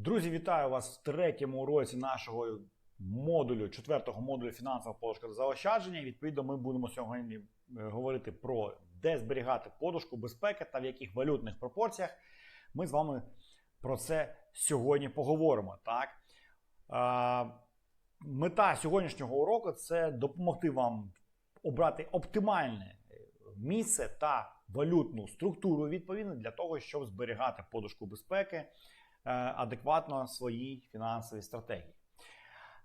Друзі, вітаю вас в третьому уроці нашого модулю, четвертого модулю фінансова подушка заощадження. Відповідно, ми будемо сьогодні е, говорити про де зберігати подушку безпеки та в яких валютних пропорціях. Ми з вами про це сьогодні поговоримо. Так? Мета сьогоднішнього уроку це допомогти вам обрати оптимальне місце та валютну структуру відповідно для того, щоб зберігати подушку безпеки адекватно своїй фінансовій стратегії.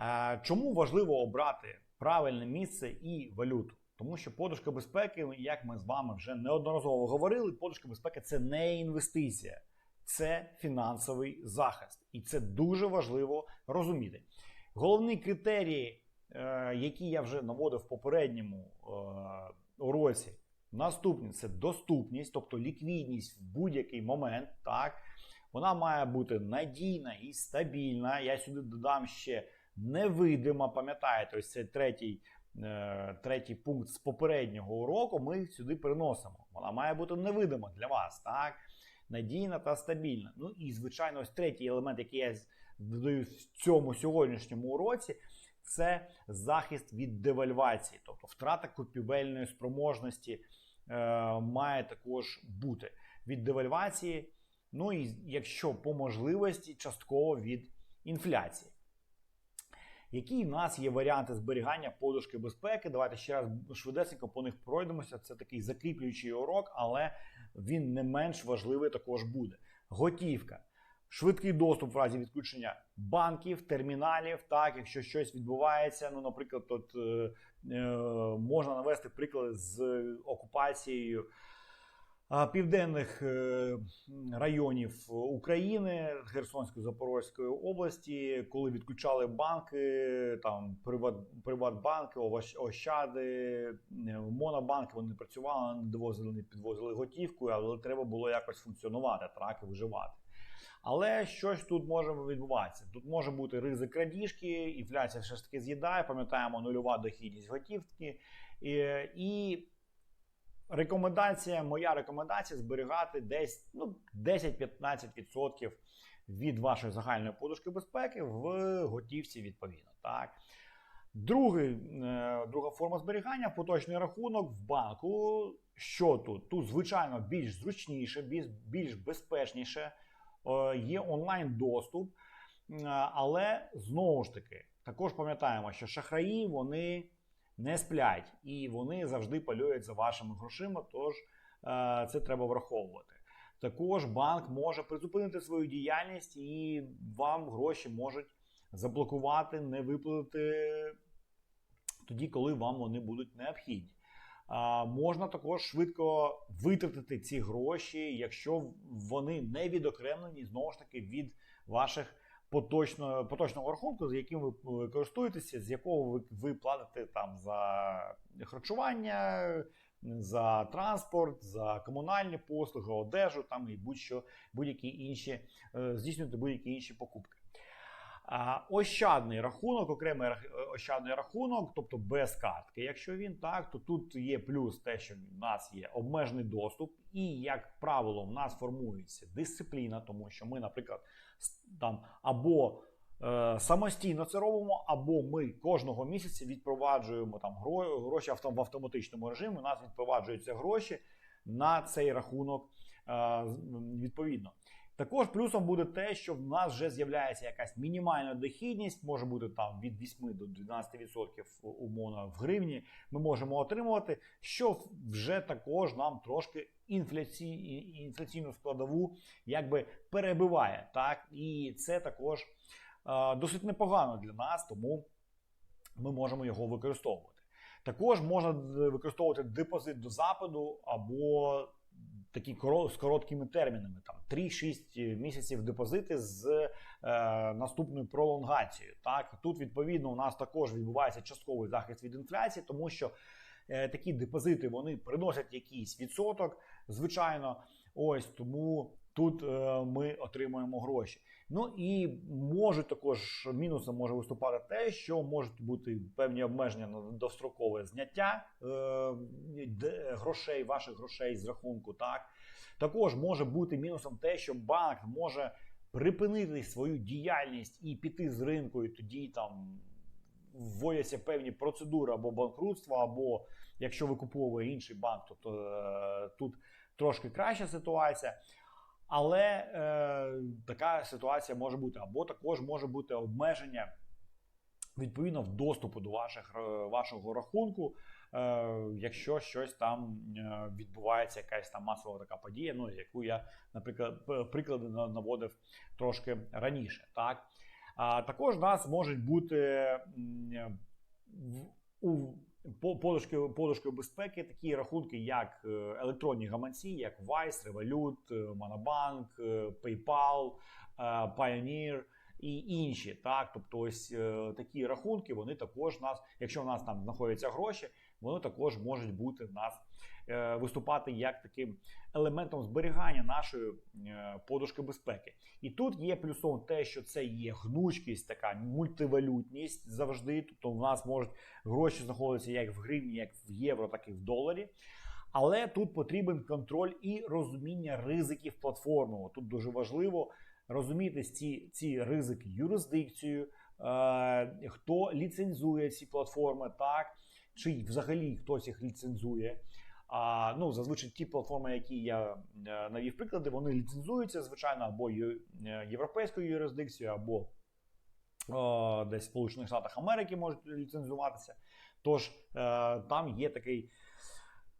Е, Чому важливо обрати правильне місце і валюту? Тому що подушка безпеки, як ми з вами вже неодноразово говорили, подушка безпеки це не інвестиція, це фінансовий захист. І це дуже важливо розуміти. Головний критерій, е, який я вже наводив в попередньому е, уроці, наступний це доступність, тобто ліквідність в будь-який момент. Так, вона має бути надійна і стабільна. Я сюди додам ще невидима. Пам'ятаєте, ось це третій, е, третій пункт з попереднього уроку. Ми сюди переносимо. Вона має бути невидима для вас, так? Надійна та стабільна. Ну і звичайно, ось третій елемент, який я додаю в цьому сьогоднішньому уроці. Це захист від девальвації, тобто втрата купівельної спроможності е, має також бути від девальвації. Ну і якщо по можливості, частково від інфляції. Які в нас є варіанти зберігання подушки безпеки? Давайте ще раз швидесенько по них пройдемося. Це такий закріплюючий урок, але він не менш важливий також буде. Готівка. Швидкий доступ в разі відключення банків, терміналів. Так, якщо щось відбувається, ну, наприклад, тут е, е, можна навести приклади з окупацією південних е, районів України Херсонської Запорозької області, коли відключали банки, там Приват, Приватбанки, Ощади, е, Монобанки, вони працювали, не довозили, не підвозили готівку, але треба було якось функціонувати, так і виживати. Але щось тут може відбуватися. Тут може бути ризик крадіжки, інфляція все ж таки з'їдає. Пам'ятаємо нульова дохідність готівки. І, і рекомендація, моя рекомендація зберігати десь ну, 10-15% від вашої загальної подушки безпеки в готівці відповідно. Так. Другий, е, друга форма зберігання поточний рахунок в банку. Що тут? Тут, звичайно, більш зручніше, більш, більш безпечніше. Е, Є онлайн доступ, е, але знову ж таки, також пам'ятаємо, що шахраї вони не сплять і вони завжди полюють за вашими грошима. Тож е, це треба враховувати. Також банк може призупинити свою діяльність і вам гроші можуть заблокувати, не виплатити тоді, коли вам вони будуть необхідні. А, можна також швидко витратити ці гроші, якщо вони не відокремлені знову ж таки від ваших поточного, поточного рахунку, з яким ви е, користуєтеся, з якого ви, ви платите там за харчування, за транспорт, за комунальні послуги, одежу там і будь-що будь-які інші е, здійснювати будь-які інші покупки. Ощадний рахунок, окремий ощадний рахунок, тобто без картки. Якщо він так, то тут є плюс те, що в нас є обмежений доступ, і, як правило, в нас формується дисципліна, тому що ми, наприклад, там або е, самостійно це робимо, або ми кожного місяця відпроваджуємо там гроші в автоматичному режимі. У нас відпроваджуються гроші на цей рахунок е, відповідно. Також плюсом буде те, що в нас вже з'являється якась мінімальна дохідність, може бути там від 8 до 12% умовно в гривні. Ми можемо отримувати, що вже також нам трошки інфляці... інфляційну складову якби перебиває. Так, і це також е, досить непогано для нас, тому ми можемо його використовувати. Також можна використовувати депозит до западу або такі з короткими термінами, там 3-6 місяців депозити з е, наступною пролонгацією. Так, тут відповідно у нас також відбувається частковий захист від інфляції, тому що е, такі депозити вони приносять якийсь відсоток, звичайно. Ось тому тут е, ми отримуємо гроші. Ну і можуть також мінусом може виступати те, що можуть бути певні обмеження на довстрокове зняття е, грошей, ваших грошей з рахунку. Так також може бути мінусом те, що банк може припинити свою діяльність і піти з ринку, і тоді там вводяться певні процедури або банкрутства, або якщо викуповує інший банк, то, то е, тут трошки краща ситуація. Але е, така ситуація може бути, або також може бути обмеження відповідно в доступу до ваших, е, вашого рахунку, е, якщо щось там е, відбувається, якась там масова така подія, ну яку я, наприклад, приклади на- наводив трошки раніше. Так? А також у нас можуть бути в- у по- подушки, подушкою безпеки такі рахунки, як е, електронні гаманці, як Vice, Revolut, е, Monobank, е, PayPal, Pioneer і інші. Так, тобто, ось такі рахунки, вони також нас, якщо в нас там знаходяться гроші, вони також можуть бути нас е, виступати як таким елементом зберігання нашої е, подушки безпеки. І тут є плюсом те, що це є гнучкість, така мультивалютність завжди. Тобто, в нас можуть гроші знаходитися як в гривні, як в євро, так і в доларі. Але тут потрібен контроль і розуміння ризиків платформи. Тут дуже важливо розуміти ці, ці ризики юрисдикцію, е, хто ліцензує ці платформи, так чи взагалі хтось їх ліцензує. А, ну, зазвичай ті платформи, які я е, навів приклади, вони ліцензуються, звичайно, або е, європейською юрисдикцією, або е, десь в Сполучених Штатах Америки можуть ліцензуватися. Tож е, там є такий,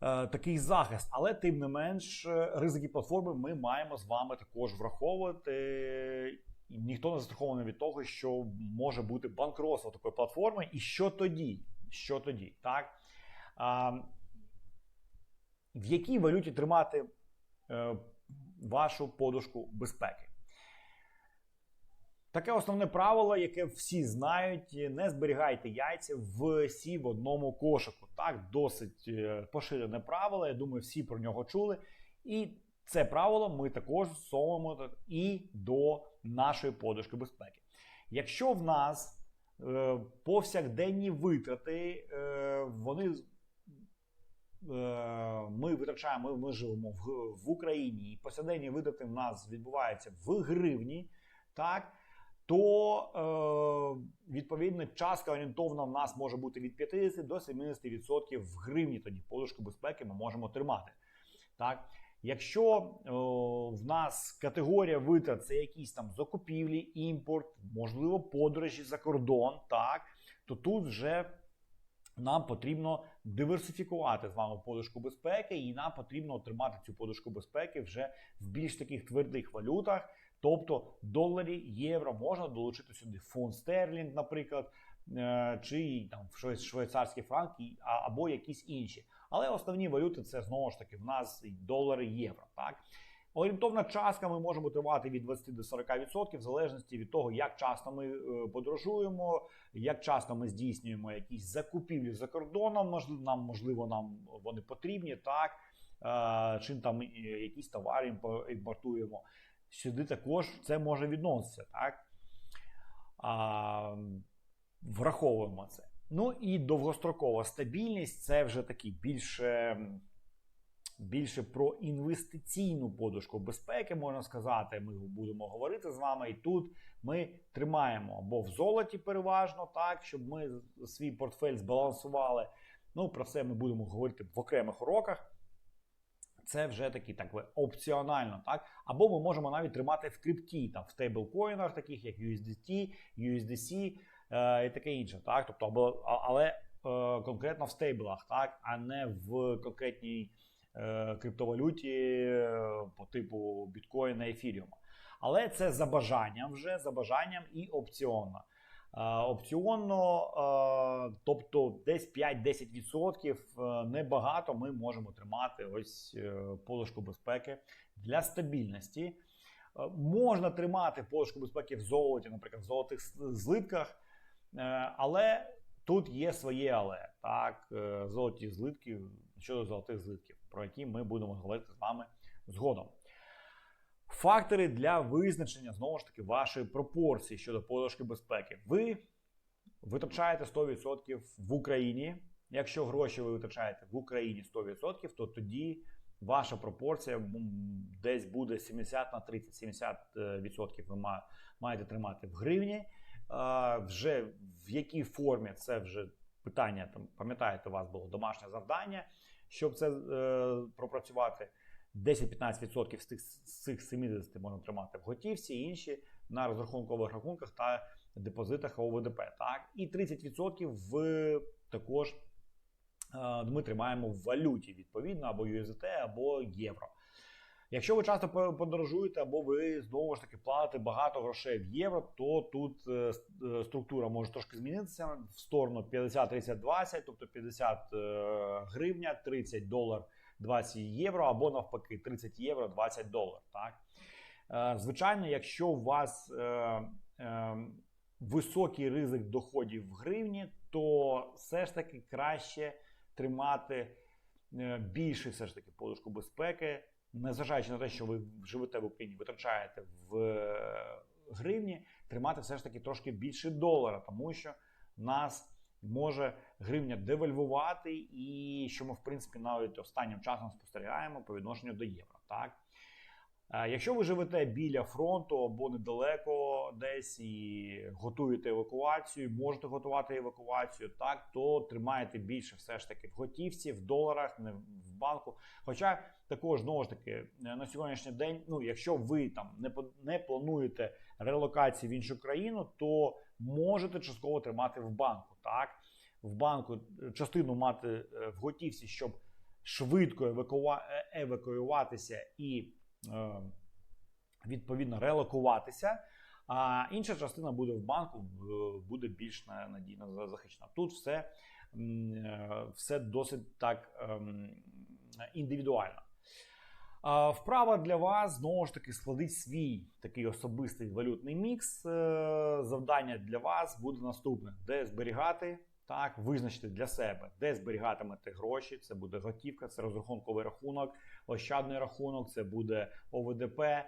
такий захист, але тим не менш, ризики платформи ми маємо з вами також враховувати. Ніхто не застрахований від того, що може бути банкротство такої платформи. І що тоді? Що тоді? Так? А, в якій валюті тримати е, вашу подушку безпеки? Таке основне правило, яке всі знають: не зберігайте яйця всі в одному кошику. Так, досить е, поширене правило. Я думаю, всі про нього чули. І це правило ми також зсовуємо і до нашої подушки безпеки. Якщо в нас повсякденні витрати, е, вони е, ми витрачаємо, ми, живемо в, Україні, і повсякденні витрати в нас відбуваються в гривні, так, то е, відповідно частка орієнтовна в нас може бути від 50 до 70% в гривні. Тоді подушку безпеки ми можемо тримати. Так. Якщо о, в нас категорія витрат це якісь там закупівлі, імпорт, можливо, подорожі за кордон, так, то тут вже нам потрібно диверсифікувати з вами подушку безпеки, і нам потрібно отримати цю подушку безпеки вже в більш таких твердих валютах, тобто доларі, євро, можна долучити сюди фунт стерлінг, наприклад, е, чи там швей- швейцарський франк, або якісь інші. Але основні валюти це знову ж таки в нас і долари, євро. Так орієнтовна частка ми можемо тримати від 20 до 40%, в залежності від того, як часто ми е, подорожуємо, як часто ми здійснюємо якісь закупівлі за кордоном. Можливо, нам можливо, нам вони потрібні, так е, чим там е, якісь товари імпортуємо. Сюди також це може відноситися, так а, враховуємо це. Ну і довгострокова стабільність це вже такий більше, більше про інвестиційну подушку безпеки, можна сказати. Ми будемо говорити з вами. І тут ми тримаємо або в золоті переважно, так, щоб ми свій портфель збалансували. Ну, про це ми будемо говорити в окремих уроках. Це вже такі так опціонально, так? Або ми можемо навіть тримати в крипті, там в стейблкоїнах, таких як USDT, USDC і таке інше, так? Тобто, або, але е, конкретно в стейблах, так, а не в конкретній е, криптовалюті е, по типу біткоїна, ефіріума. Але це за бажанням вже, за бажанням і опціонно. Е, Опціонно, е, тобто десь 5-10% е, небагато ми можемо тримати ось е, подушку безпеки для стабільності. Е, Можна тримати подушку безпеки в золоті, наприклад, в золотих злитках, е, але тут є своє але. Так, е, золоті злитки щодо золотих злитків, про які ми будемо говорити з вами згодом. Фактори для визначення знову ж таки вашої пропорції щодо подушки безпеки. Ви витрачаєте 100% в Україні. Якщо гроші ви витрачаєте в Україні 100%, то тоді ваша пропорція десь буде 70 на 30. 70% е, ви маєте тримати в гривні. Вже в якій формі це вже питання. Там пам'ятаєте, у вас було домашнє завдання, щоб це е, пропрацювати. 10-15% з тих з цих 70 можна тримати в готівці, інші на розрахункових рахунках та депозитах ОВДП. Так? І 30% в також е, ми тримаємо в валюті, відповідно, або USDT, або євро. Якщо ви часто подорожуєте, або ви знову ж таки платите багато грошей в євро, то тут е, е, структура може трошки змінитися в сторону 50-30-20, тобто 50 е, гривня, 30 долар, 20 євро, або навпаки 30 євро, 20 долар. Так? Звичайно, якщо у вас високий ризик доходів в гривні, то все ж таки краще тримати більше все ж таки подушку безпеки, незважаючи на те, що ви живете в Україні, витрачаєте в е, гривні, тримати все ж таки трошки більше долара, тому що нас може гривня девальвувати, і що ми, в принципі, навіть останнім часом спостерігаємо по відношенню до євро. Так? Якщо ви живете біля фронту або недалеко десь і готуєте евакуацію, можете готувати евакуацію, так то тримаєте більше все ж таки в готівці, в доларах, не в банку. Хоча також знову ж таки е, на сьогоднішній день, ну якщо ви там не не плануєте релокації в іншу країну, то можете частково тримати в банку. Так в банку е, частину мати е, в готівці, щоб швидко евакуа- евакуюватися і відповідно релокуватися. А інша частина буде в банку, буде більш на- надійно захищена. Тут все, е, все досить так ем, індивідуально. Вправа для вас знову ж таки складіть свій такий особистий валютний мікс. Е, Завдання для вас буде наступне: де зберігати, так, визначити для себе, де зберігатимете гроші. Це буде готівка, це розрахунковий рахунок, ощадний рахунок, це буде ОВДП. е,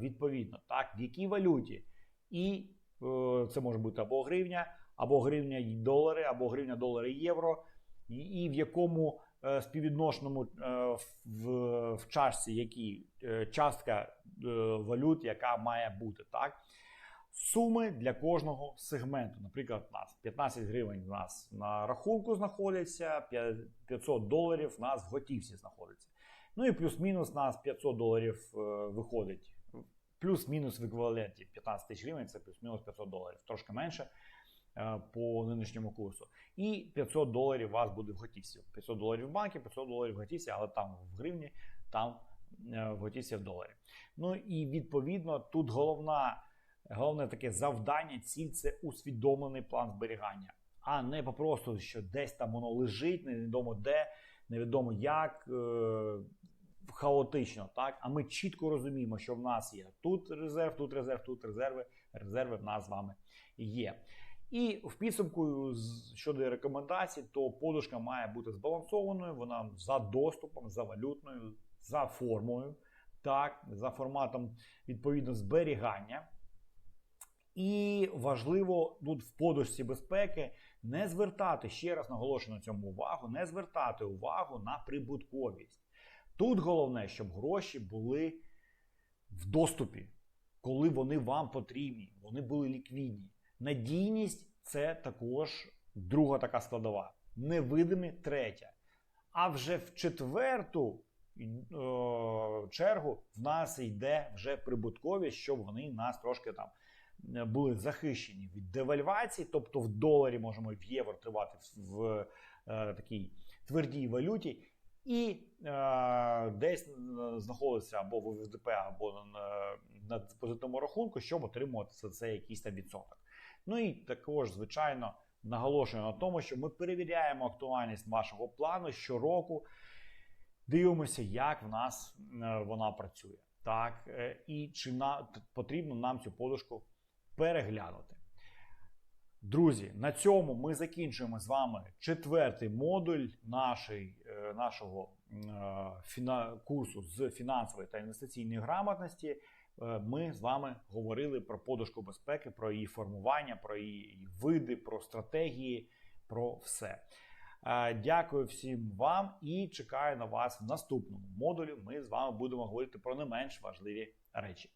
Відповідно, так, в якій валюті. І е, це може бути або гривня, або гривня і долари, або гривня, долари, євро, і, і в якому е, співвідношеному е, в, в чашці, які е, частка е, валют, яка має бути, так. Суми для кожного сегменту. Наприклад, у нас 15 гривень у нас на рахунку знаходиться, 500 доларів у нас в готівці знаходиться. Ну і плюс-мінус у нас 500 доларів е, виходить. Плюс-мінус в еквіваленті 15 тисяч гривень це плюс-мінус 500 доларів, трошки менше е, по нинішньому курсу. І 500 доларів у вас буде в готівці. 500 доларів в банку, 500 доларів в готівці, але там в гривні, там е, в готівці в доларі. Ну і відповідно тут головна, головне таке завдання, ціль це усвідомлений план зберігання, а не попросту, що десь там воно лежить, невідомо де, невідомо як. е, Хаотично, так а ми чітко розуміємо, що в нас є тут резерв, тут резерв, тут резерви. Резерви в нас з вами є. І в підсумку щодо рекомендацій, то подушка має бути збалансованою. Вона за доступом, за валютною, за формою, так, за форматом відповідно зберігання. І важливо тут в подушці безпеки не звертати ще раз наголошую на цьому увагу, не звертати увагу на прибутковість. Тут головне, щоб гроші були в доступі, коли вони вам потрібні, вони були ліквідні. Надійність це також друга така складова. Невидимі третя. А вже в четверту е, чергу в нас йде вже прибутковість, щоб вони нас трошки там були захищені від девальвації, тобто в доларі можемо в євро тривати в, в е, такій твердій валюті, і е, десь е, знаходиться або в УСДП, або на, на депозитному рахунку, щоб отримувати за це якийсь там відсоток. Ну і також, звичайно, наголошую на тому, що ми перевіряємо актуальність вашого плану щороку, дивимося, як в нас е, вона працює. Так, е, і чи на, потрібно нам цю подушку переглянути. Друзі, на цьому ми закінчуємо з вами четвертий модуль нашої, е, нашого е, курсу з фінансової та інвестиційної грамотності. Е, Ми з вами говорили про подушку безпеки, про її формування, про її види, про стратегії, про все. Дякую всім вам і чекаю на вас в наступному модулі. Ми з вами будемо говорити про не менш важливі речі.